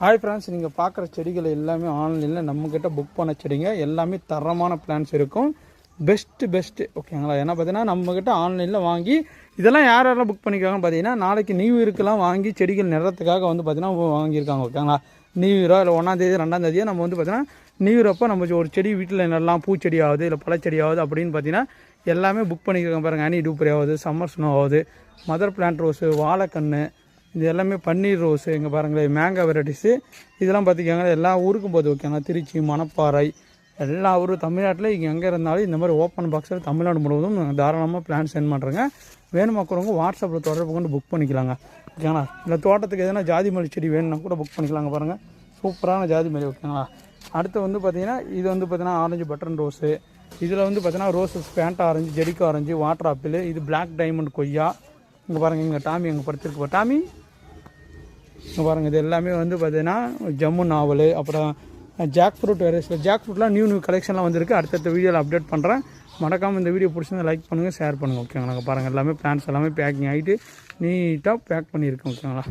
Hi friends நீங்கள் பார்க்குற செடிகள் எல்லாமே ஆன்லைனில் நம்மக்கிட்ட புக் பண்ண செடிங்க. எல்லாமே தரமான பிளான்ஸ் இருக்கும். பெஸ்ட்டு பெஸ்ட்டு ஓகேங்களா ஏன்னா பார்த்தீங்கன்னா நம்மக்கிட்ட ஆன்லைனில் வாங்கி இதெல்லாம் யார் யாரெல்லாம் புக் பண்ணிக்கிறாங்கன்னு பார்த்தீங்கன்னா நாளைக்கு நியூ இயர்க்கெல்லாம் வாங்கி செடிகள் நிறத்துக்காக வந்து பார்த்தீங்கன்னா வாங்கியிருக்காங்க ஓகேங்களா நியூ இயரோ இல்லை ஒன்றாந்தேதி ரெண்டாந்தேதியோ நம்ம வந்து பார்த்தீங்கன்னா நியூ இயர் அப்போ நம்ம ஒரு செடி வீட்டில் நடலாம் பூச்செடி ஆகுது இல்லை பழச்செடி ஆகுது அப்படின்னு பார்த்தீங்கன்னா எல்லாமே புக் பண்ணிக்கிறாங்க பாருங்கள் அனி டூப்பரி ஆகுது சம்மர் ஸ்னோ ஆகுது மதர் பிளான்ட் ரோஸு வாழைக்கன்று இது எல்லாமே பன்னீர் ரோஸு இங்கே பாருங்களேன் மேங்கோ வெரைட்டிஸு இதெல்லாம் பார்த்திங்கன்னா எல்லா ஊருக்கும் போது ஓகேங்களா திருச்சி மணப்பாறை எல்லா ஊரும் தமிழ்நாட்டில் இங்கே எங்கே இருந்தாலும் இந்த மாதிரி ஓப்பன் பாக்ஸில் தமிழ்நாடு முழுவதும் தாராளமாக பிளான் சென்ட் பண்ணுறேங்க வேணுமாக்கிறவங்க வாட்ஸ்அப்பில் தொடர்பு கொண்டு புக் பண்ணிக்கலாங்க. ஓகேங்களா இல்லை தோட்டத்துக்கு எதனா ஜாதி மல்லி செடி வேணும்னா கூட புக் பண்ணிக்கலாங்க பாருங்கள் சூப்பரான ஜாதி மல்லி ஓகேங்களா அடுத்து வந்து பார்த்தீங்கன்னா இது வந்து பார்த்தீங்கன்னா ஆரஞ்சு பட்டன் ரோஸு இதில் வந்து பார்த்தீங்கன்னா ரோஸஸ் பேண்ட் ஆரஞ்சு ஜெடிக்கோ ஆரஞ்சு வாட்டர் ஆப்பிள் இது பிளாக் டைமண்ட் கொய்யா. இங்கே பாருங்கள் இங்கே டாமி அங்கே படுத்திருக்கு டாமி பாருங்கள் இது எல்லாமே வந்து பார்த்தீங்கன்னா ஜம்மு நாவல் அப்புறம் ஜாக் ஃப்ரூட் வெரைட்டிஸில் ஜாக் ஃப்ரூட்லாம் நியூ நியூ கலெக்ஷன்லாம் வந்திருக்கு. அடுத்தடுத்த வீடியோவில் அப்டேட் பண்ணுறேன் மறக்காமல் இந்த வீடியோ பிடிச்சிருந்தா லைக் பண்ணுங்கள் ஷேர் பண்ணுங்கள் ஓகேங்களா பாருங்கள் எல்லாமே பிளான்ஸ் எல்லாமே பேக்கிங் ஆகிட்டு நீட்டாக பேக் பண்ணியிருக்கேன் ஓகேங்களா